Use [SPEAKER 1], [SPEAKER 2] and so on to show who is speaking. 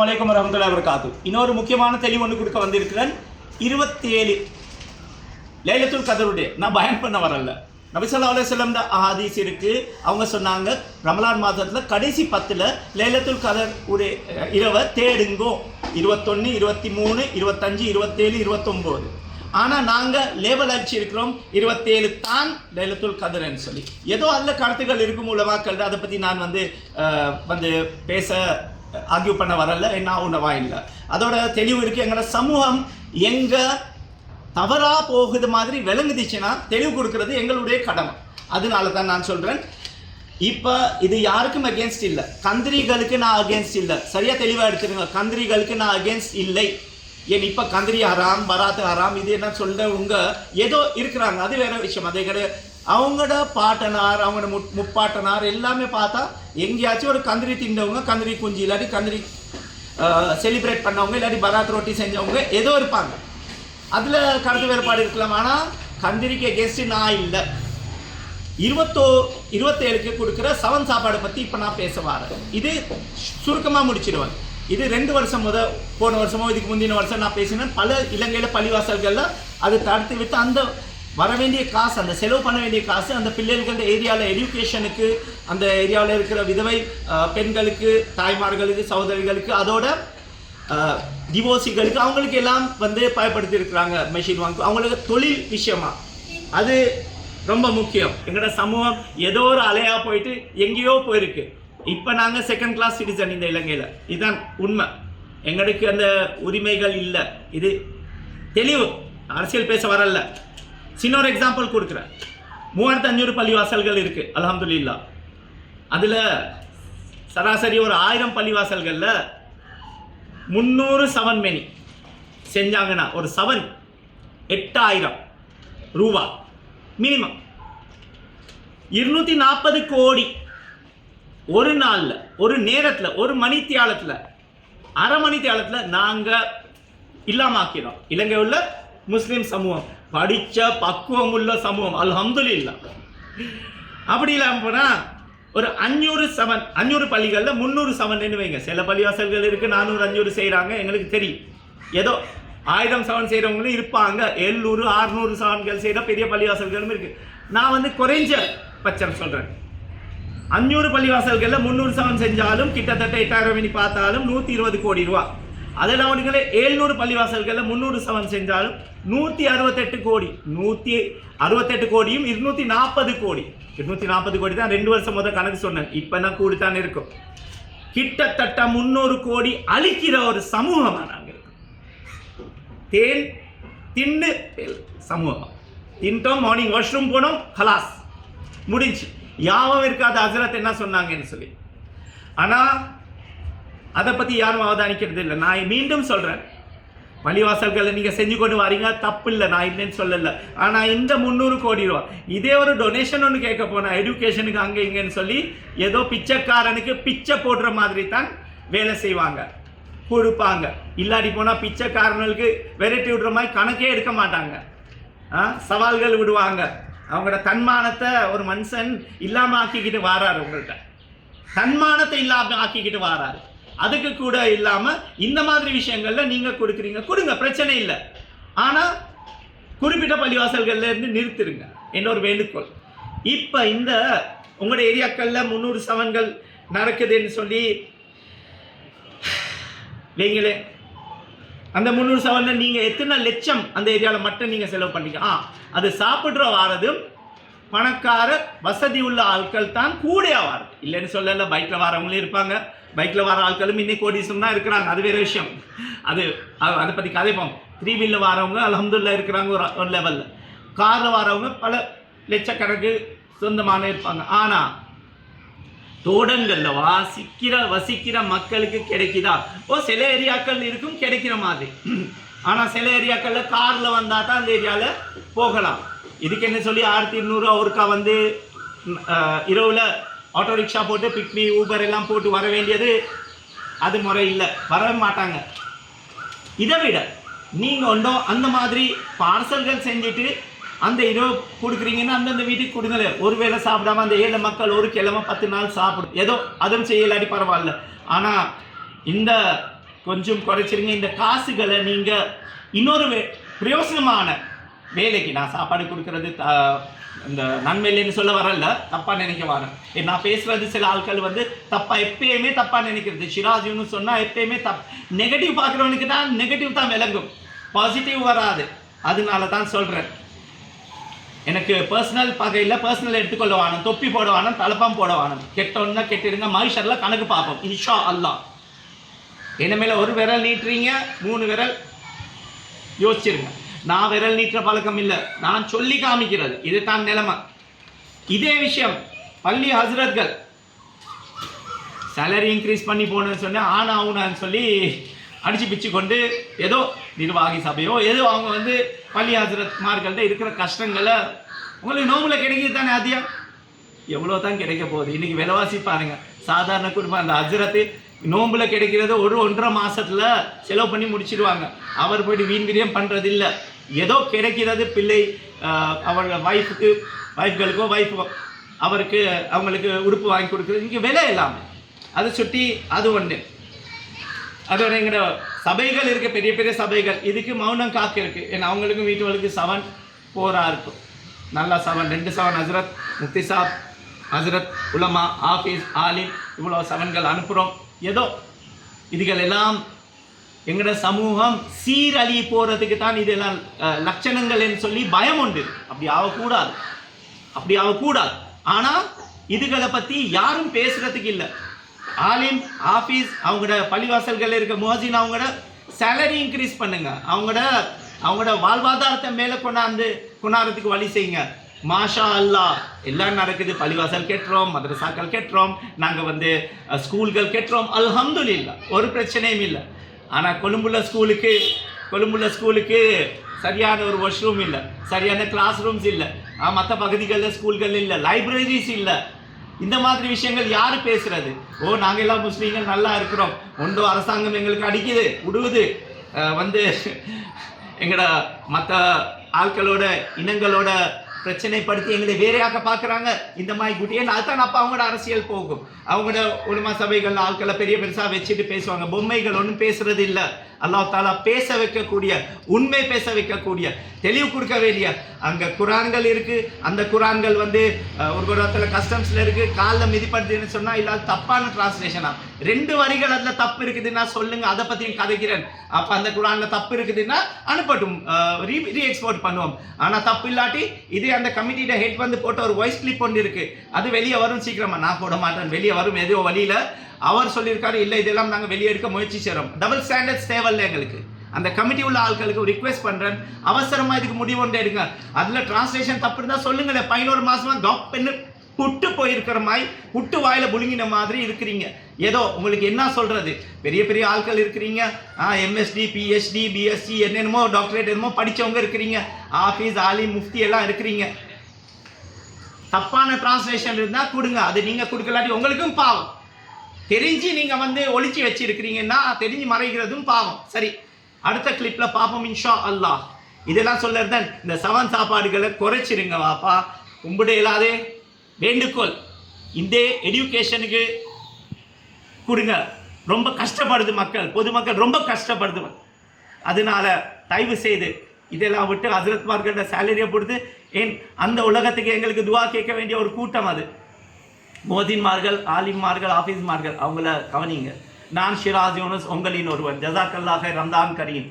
[SPEAKER 1] வலைக்கம் வரமத்துல்லா வரகாத்து இன்னொரு முக்கியமான தெளிவு ஒன்று கொடுக்க வந்திருக்கிறேன் இருபத்தி ஏழு லைலத்துல் கதருடைய. நான் பயன் பண்ண வரல. நபிசல்லா அலுவலம் ஹதீஸ் இருக்கு. அவங்க சொன்னாங்க ரமலான் மாதத்தில் கடைசி பத்தில் லைலத்துல் கதர் உடைய இரவை தேடுங்கோ. இருபத்தொன்னு இருபத்தி மூணு இருபத்தஞ்சு இருபத்தேழு இருபத்தொம்போது. ஆனால் நாங்கள் லேபல் அடிச்சு இருக்கிறோம் இருபத்தேழு தான் லைலத்துல் கதர்ன்னு சொல்லி. ஏதோ அதில் கருத்துக்கள் இருக்கும் மூலமாக்கள் அதை பற்றி நான் வந்து வந்து பேச ஆர்கியூ பண்ண வரல என்ன உணவா இல்லை அதோட தெளிவு இருக்குது எங்களோட சமூகம் எங்கே தவறாக போகுது மாதிரி விளங்குதுச்சுன்னா தெளிவு கொடுக்கறது எங்களுடைய கடமை. அதனால தான் நான் சொல்கிறேன் இப்போ இது யாருக்கும் அகேன்ஸ்ட் இல்லை. கந்திரிகளுக்கு நான் அகேன்ஸ்ட் இல்லை. சரியாக தெளிவாக எடுத்துருங்க கந்திரிகளுக்கு நான் அகேன்ஸ்ட் இல்லை. ஏன் இப்போ கந்திரி ஹராம் பராத்து ஹராம் இது என்ன சொல்ற உங்க ஏதோ இருக்கிறாங்க. அது வேற விஷயம். அதே கிடையாது அவங்களோட பாட்டனார் அவங்களோட முட் முப்பாட்டனார் எல்லாமே பார்த்தா எங்கேயாச்சும் ஒரு கந்திரி திண்டவங்க கந்திரி குஞ்சு இல்லாட்டி கந்திரி செலிப்ரேட் பண்ணவங்க இல்லாட்டி பராத் ரொட்டி செஞ்சவங்க ஏதோ இருப்பாங்க. அதில் கருத்து வேறுபாடு இருக்கலாம். ஆனால் கந்திரிக்கு எகேன்ஸ்ட் நான் இல்லை. இருபத்தோ இருபத்தேழுக்கு கொடுக்குற சவன் சாப்பாடை பற்றி இப்போ நான் பேச வரேன். இது சுருக்கமாக முடிச்சிடுவேன். இது ரெண்டு வருஷம் முத போன வருஷமோ இதுக்கு முந்தின வருஷம் நான் பேசினேன். பல இலங்கையில் பள்ளிவாசல்களில் அது தடுத்து விட்டு அந்த வர வேண்டிய காசு அந்த செலவு பண்ண வேண்டிய காசு அந்த பிள்ளைகளோட ஏரியாவில் எஜுகேஷனுக்கு அந்த ஏரியாவில் இருக்கிற விதவை பெண்களுக்கு தாய்மார்களுக்கு சகோதரிகளுக்கு அதோட டிவோர்ஸிகளுக்கு அவங்களுக்கு எல்லாம் வந்து பயப்படுத்தி இருக்கிறாங்க மெஷின் வாங்க. அவங்களுக்கு தொழில் விஷயமா. அது ரொம்ப முக்கியம். எங்களோட சமூகம் ஏதோ ஒரு அலையா போயிட்டு எங்கேயோ போயிருக்கு. இப்போ நாங்கள் செகண்ட் கிளாஸ் சிட்டிசன் இந்த இலங்கையில். இதுதான் உண்மை. எங்களுக்கு அந்த உரிமைகள் இல்லை. இது தெளிவு. அரசியல் பேச வரல. சின்ன ஒரு எக்ஸாம்பிள் கொடுக்குறேன். மூவாயிரத்து அஞ்சூறு பள்ளிவாசல்கள் இருக்கு இல்லா அதில் சராசரி ஒரு ஆயிரம் பள்ளிவாசல்களில் முந்நூறு சவன் மெனி செஞ்சாங்கன்னா ஒரு சவன் எட்டாயிரம் ரூபா மினிமம் இருநூற்றி நாற்பது கோடி ஒரு நாளில் ஒரு நேரத்தில் ஒரு மணித்தியாலத்துல அரை மணித்தியாலத்துல நாங்கள் இல்லாம ஆக்கிறோம் இலங்கை உள்ள முஸ்லீம் சமூகம். படித்த பக்குவம் உள்ள சமூகம். அல்ஹம்துலில்லாஹ் அப்படி இல்லாமல் போனால் ஒரு அஞ்சூறு செவன் அஞ்சூறு பள்ளிகளில் முந்நூறு செவன் வைங்க. சில பள்ளிவாசல்கள் இருக்குது நானூறு அஞ்சூறு செய்கிறாங்க எங்களுக்கு தெரியும். ஏதோ ஆயிரம் செவன் செய்கிறவங்களும் இருப்பாங்க. எழுநூறு ஆறுநூறு செவன்கள் செய்கிற பெரிய பள்ளிவாசல்களும் இருக்குது நான் வந்து குறைஞ்ச பட்சம் சொல்கிறேன் அஞ்சூறு பள்ளிவாசல்களில் முந்நூறு செவன் செஞ்சாலும் கிட்டத்தட்ட எட்டாயிரம் மணி பார்த்தாலும் நூற்றி இருபது கோடி ரூபா. அதில் அவனுங்களே ஏழ்நூறு பள்ளிவாசல்களில் முந்நூறு சவன் செஞ்சாலும் நூற்றி அறுபத்தெட்டு கோடி நூற்றி அறுபத்தெட்டு கோடியும் இருநூத்தி நாற்பது கோடி. இருநூத்தி நாற்பது கோடி தான் ரெண்டு வருஷம் முதல் கணக்கு சொன்னேன். இப்போ தான் கூடித்தான் இருக்கும். கிட்டத்தட்ட முந்நூறு கோடி அழிக்கிற ஒரு சமூகமாக நாங்கள் இருக்கோம். தேன் தின்னு சமூகம். தின்ட்டோம் மார்னிங் வாஷ்ரூம் போனோம் ஹலாஸ் முடிஞ்சு. யாவும் இருக்காது ஹசரத் என்ன சொன்னாங்கன்னு சொல்லி. ஆனால் அதை பற்றி யாரும் அவதானிக்கிறது இல்லை. நான் மீண்டும் சொல்கிறேன் பள்ளிவாசல்களை நீங்கள் செஞ்சு கொண்டு வரீங்க தப்பு இல்லை நான் இல்லைன்னு சொல்லலை. ஆனால் இந்த முந்நூறு கோடி ரூபா இதே ஒரு டொனேஷன் ஒன்று கேட்க போனேன். எஜுகேஷனுக்கு அங்கே இங்கேன்னு சொல்லி ஏதோ பிச்சைக்காரனுக்கு பிச்சை போடுற மாதிரி தான் வேலை செய்வாங்க. கொடுப்பாங்க. இல்லாட்டி போனால் பிச்சைக்காரனுக்கு விரட்டி விடுற மாதிரி கணக்கே எடுக்க மாட்டாங்க. ஆ, சவால்கள் விடுவாங்க. அவங்களோட தன்மானத்தை ஒரு மனுஷன் இல்லாமல் ஆக்கிக்கிட்டு வாராரு உங்கள்கிட்ட தன்மானத்தை இல்லாமல் ஆக்கிக்கிட்டு வாராரு. அதுக்கு கூட இல்லாமல் இந்த மாதிரி விஷயங்களில் நீங்கள் கொடுக்குறீங்க. கொடுங்க பிரச்சனை இல்லை. ஆனால் குறிப்பிட்ட பள்ளிவாசல்கள்ல இருந்து நிறுத்திருங்க. என்ற ஒரு வேண்டுகோள். இப்போ இந்த உங்களோட ஏரியாக்களில் முந்நூறு சவன்கள் நடக்குதுன்னு சொல்லி வைங்களே அந்த முந்நூறு சவன்ல நீங்கள் எத்தனை லட்சம் அந்த ஏரியாவில் மட்டும் நீங்கள் செலவு பண்ணீங்க? ஆ அது சாப்பிட்ற வாரதும் பணக்கார வசதி உள்ள ஆட்கள் தான் கூட வாரம் இல்லைன்னு சொல்லல பைக்கில் வரவங்களும் இருப்பாங்க. பைக்கில் வர ஆட்களும் இன்னைக்கு கோடீஸ்வரம் தான் இருக்கிறாங்க. அது வேற விஷயம். அது அதை பற்றி கதைப்போம் த்ரீ வீலில் வரவங்க அலமதுல்லா இருக்கிறாங்க ஒரு ஒரு லெவலில் காரில் வரவங்க பல லட்சக்கணக்கு சொந்தமான இருப்பாங்க. ஆனா தோடங்களில் வாசிக்கிற வசிக்கிற மக்களுக்கு கிடைக்குதா? ஓ சில ஏரியாக்கள் இருக்கும் கிடைக்கிற மாதிரி. ஆனால் சில ஏரியாக்கள்ல காரில் வந்தால் தான் அந்த ஏரியாவில் போகலாம். இதுக்கு என்ன சொல்லி ஆயிரத்தி இருநூறு ஒருக்கா வந்து இரவில் இரவுல ஆட்டோ ரிக்ஷா போட்டு பிக்னி ஊபர் எல்லாம் போட்டு வர வேண்டியது அது முறை இல்லை. வரவே மாட்டாங்க. இதை விட நீங்கள் ஒன்றும் அந்த மாதிரி பார்சல்கள் செஞ்சுட்டு அந்த இரவு கொடுக்குறீங்கன்னா அந்தந்த வீட்டுக்கு கொடுங்களே ஒருவேளை சாப்பிடாம அந்த ஏழை மக்கள் ஒரு கிழமை பத்து நாள் சாப்பிடும். ஏதோ அதுவும் செய்யலாடி பரவாயில்ல. ஆனால் இந்த கொஞ்சம் குறைச்சிருங்க. இந்த காசுகளை நீங்கள் இன்னொரு பிரயோசனமான வேலைக்கு நான் சாப்பாடு கொடுக்கறது த- இந்த நன்மையிலேன்னு சொல்ல வரல தப்பாக நினைக்க வரேன். நான் பேசுகிறது சில ஆட்கள் வந்து தப்பாக எப்பயுமே தப்பாக நினைக்கிறது. சிராஜுன்னு சொன்னால் எப்பயுமே தப் நெகட்டிவ் பார்க்குறவனுக்கு தான் நெகட்டிவ் தான் விளங்கும். பாசிட்டிவ் வராது. அதனால தான் சொல்கிறேன் எனக்கு பர்சனல் பகையில் பர்சனல் எடுத்துக்கொள்ளவானும் தொப்பி போட தலப்பம் போட கெட்டோன்னா கெட்டிடுங்க மகிஷரில் கணக்கு பார்ப்போம். இன்ஷா அல்லாஹ் இனிமேல் ஒரு விரல் நீட்டுறீங்க மூணு விரல் யோசிச்சிருங்க. நான் விரல் நீற்ற பழக்கம் இல்லை. நான் சொல்லி காமிக்கிறது. இதுதான் நிலைமை. இதே விஷயம். பள்ளி ஹசரத்கள். சேலரி இன்க்ரீஸ் பண்ணி போனேன்னு சொன்னேன். ஆனா ஆகுனான்னு சொல்லி அடிச்சு பிச்சு கொண்டு ஏதோ நிர்வாகி சபையோ ஏதோ அவங்க வந்து பள்ளி ஹசரத்மார்கள்ட்ட இருக்கிற கஷ்டங்களை உங்களுக்கு நோம்பில் கிடைக்கிது தானே அதியா எவ்வளோ தான் கிடைக்க போகுது? இன்றைக்கி விலைவாசி பாருங்கள் சாதாரண குடும்பம். அந்த ஹசரத்து நோம்பில் கிடைக்கிறது ஒரு ஒன்றரை மாதத்தில் செலவு பண்ணி முடிச்சிடுவாங்க அவர் போயிட்டு வீண் விரியம் பண்ணுறதில்லை ஏதோ கிடைக்கிறது பிள்ளை அவர்கள் அவரோட ஒய்ஃபுக்கு ஒய்ஃப்களுக்கோ ஒய்ஃப் அவருக்கு அவங்களுக்கு உடுப்பு வாங்கி கொடுக்குறது. இங்கே விலை இல்லாமல் அதை சுற்றி அது ஒன்று அதோட எங்களோட சபைகள் இருக்குது பெரிய பெரிய சபைகள். இதுக்கு மௌனம் காக்க இருக்குது ஏன்னா அவங்களுக்கும் வீட்டுகளுக்கு செவன் போராக இருக்கும். நல்லா செவன் ரெண்டு செவன் ஹசரத் முக்தி சாப் ஹசரத் உலமா ஆஃபீஸ் ஆலிம் இவ்வளோ செவன்கள் அனுப்புகிறோம் ஏதோ இதுகள் எல்லாம் எங்களோட சமூகம் சீரழி போறதுக்கு தான் இதெல்லாம் லட்சணங்கள் லட்சணங்கள்னு சொல்லி பயம் உண்டு. அப்படி ஆகக்கூடாது. அப்படி ஆகக்கூடாது. ஆனா இதுகளை பத்தி யாரும் பேசுறதுக்கு இல்லை. ஆலிம் ஆபீஸ் அவங்களோட பள்ளிவாசல்கள் இருக்க முஹசின் அவங்களோட சேலரி இன்க்ரீஸ் பண்ணுங்க. அவங்களோட அவங்களோட வாழ்வாதாரத்தை மேலே கொண்டாந்து கொண்டாடுறதுக்கு வழி செய்யுங்க. மாஷா அல்லாஹ் எல்லாம் நடக்குது. பள்ளிவாசல் கெட்டுறோம் மதரசாக்கள் கெட்டுறோம். நாங்கள் வந்து ஸ்கூல்கள் கெட்டுறோம். அல்ஹம்துலில்லாஹ் ஒரு பிரச்சனையும் இல்லை. ஆனால் கொழும்புள்ள ஸ்கூலுக்கு கொழும்புள்ள ஸ்கூலுக்கு சரியான ஒரு வாஷ்ரூம் இல்லை. சரியான கிளாஸ் ரூம்ஸ் இல்லை. மற்ற பகுதிகளில் ஸ்கூல்கள் இல்லை. லைப்ரரிஸ் இல்லை. இந்த மாதிரி விஷயங்கள் யார் பேசுறது? ஓ நாங்கள் எல்லாம் முஸ்லீம்கள் நல்லா இருக்கிறோம். ஒன்றோ அரசாங்கம் எங்களுக்கு அடிக்குது விடுவுது வந்து எங்களோட மற்ற ஆட்களோட இனங்களோட பிரச்சனைப்படுத்தி எங்களை வேறையாக பார்க்குறாங்க. இந்த மாதிரி குட்டியே அதுதான் அப்போ அவங்களோட அரசியல் போகும். அவங்களோட உலமா சபைகள் ஆட்களை பெரிய பெருசாக வச்சுட்டு பேசுவாங்க. பொம்மைகள் ஒன்றும் பேசுறது இல்லை. அல்லா தாலா பேச வைக்கக்கூடிய உண்மை பேச வைக்கக்கூடிய தெளிவு கொடுக்க வேண்டிய அங்கே குரான்கள் இருக்குது அந்த குரான்கள் வந்து ஒரு குரத்தில் கஸ்டம்ஸில் இருக்குது காலில் மிதிப்படுதுன்னு சொன்னால் இல்லாத தப்பான டிரான்ஸ்லேஷனாக ரெண்டு வரிகள் அதில் தப்பு இருக்குதுன்னா சொல்லுங்க அதை பற்றியும் கதைக்கிறேன். அப்போ அந்த குரானில் தப்பு இருக்குதுன்னா அனுப்பட்டும். ரீ எக்ஸ்போர்ட் பண்ணுவோம். ஆனால் தப்பு இல்லாட்டி இதே அந்த கமிட்டியிட ஹெட் வந்து போட்ட ஒரு வாய்ஸ் கிளிப் ஒன்று இருக்கு. அது வெளியே வரும் சீக்கிரமா. நான் போட மாட்டேன். வெளியே வரும் ஏதோ வழியில. அவர் சொல்லியிருக்காரு இல்லை இதெல்லாம் நாங்கள் வெளியே எடுக்க முயற்சி செய்கிறோம் டபுள் ஸ்டாண்டர்ட்ஸ் தேவையில்லை எங்களுக்கு. அந்த கமிட்டி உள்ள ஆட்களுக்கு ரிக்வெஸ்ட் பண்ணுறேன் அவசரமாக இதுக்கு முடிவு ஒன்று எடுங்க. அதில் டிரான்ஸ்லேஷன் தப்பு இருந்தால் சொல்லுங்களேன். பதினோரு மாதமாக டாப் பெண்ணு புட்டு போயிருக்கிற மாதிரி புட்டு வாயில புழுங்கின மாதிரி இருக்கிறீங்க. ஏதோ உங்களுக்கு என்ன சொல்றது? பெரிய பெரிய ஆட்கள் இருக்கிறீங்க. எம்எஸ்டி பிஹெச்டி பிஎஸ்சி என்னென்னமோ டாக்டரேட் என்னமோ படிச்சவங்க இருக்கிறீங்க. ஆஃபீஸ் ஆலி முஃப்தி எல்லாம் இருக்கிறீங்க. தப்பான டிரான்ஸ்லேஷன் இருந்தால் கொடுங்க. அது நீங்கள் கொடுக்கலாட்டி உங்களுக்கும் பாவம். தெரிஞ்சு நீங்கள் வந்து ஒழிச்சு வச்சிருக்கிறீங்கன்னா தெரிஞ்சு மறைகிறதும் பாவம். சரி அடுத்த கிளிப்பில் பார்ப்போம் இன்ஷா அல்லாஹ் இதெல்லாம் சொல்லறதன் இந்த சவன் சாப்பாடுகளை குறைச்சிருங்க வாப்பா. கும்பிட இல்லாதே. வேண்டுகோள். இந்த எடியூகேஷனுக்கு கொடுங்க. ரொம்ப கஷ்டப்படுது மக்கள். பொதுமக்கள் ரொம்ப கஷ்டப்படுது. அதனால தயவு செய்து இதெல்லாம் விட்டு ஹசரத்மார்களோட சேலரியை கொடுத்து ஏன் அந்த உலகத்துக்கு எங்களுக்கு துவா கேட்க வேண்டிய ஒரு கூட்டம் அது. மோதின்மார்கள் ஆலிம்மார்கள் ஆஃபீஸ்மார்கள் அவங்கள கவனிங்க. நான் ஷிராஜ் யூனஸ் உங்களின் ஒருவன் ஜசாக்கல்லாக ரம்தான் கரீம்.